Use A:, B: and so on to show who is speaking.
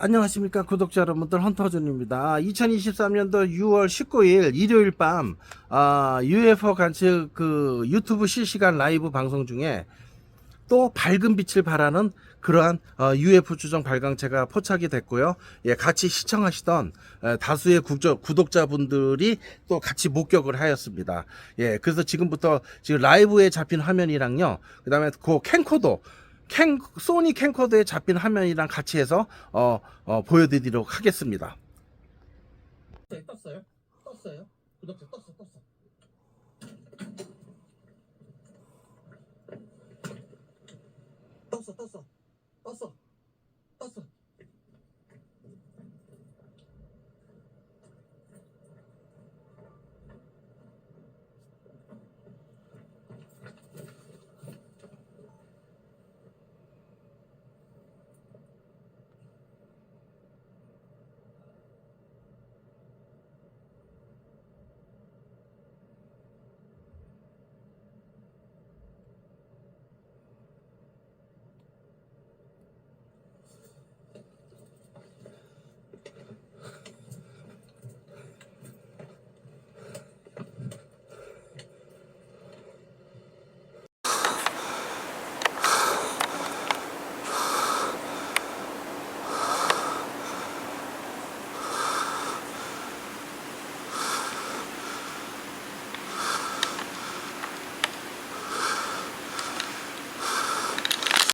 A: 안녕하십니까 구독자 여러분들 헌터준입니다. 2023년도 6월 19일 일요일 밤 아, UFO 관측 그 유튜브 실시간 라이브 방송 중에 또 밝은 빛을 발하는 그러한 어, UFO 추정 발광체가 포착이 됐고요. 예, 같이 시청하시던 에, 다수의 구독자분들이 또 같이 목격을 하였습니다. 예, 그래서 지금부터 지금 라이브에 잡힌 화면이랑요. 그 다음에 그 캠코더 캔, 소니 캠코더에 잡힌 화면이랑 같이 해서 어, 어, 보여드리도록 하겠습니다.
B: 네, 떴어요? 떴어요? 구독자 떴어 떴어 떴어 떴어 떴어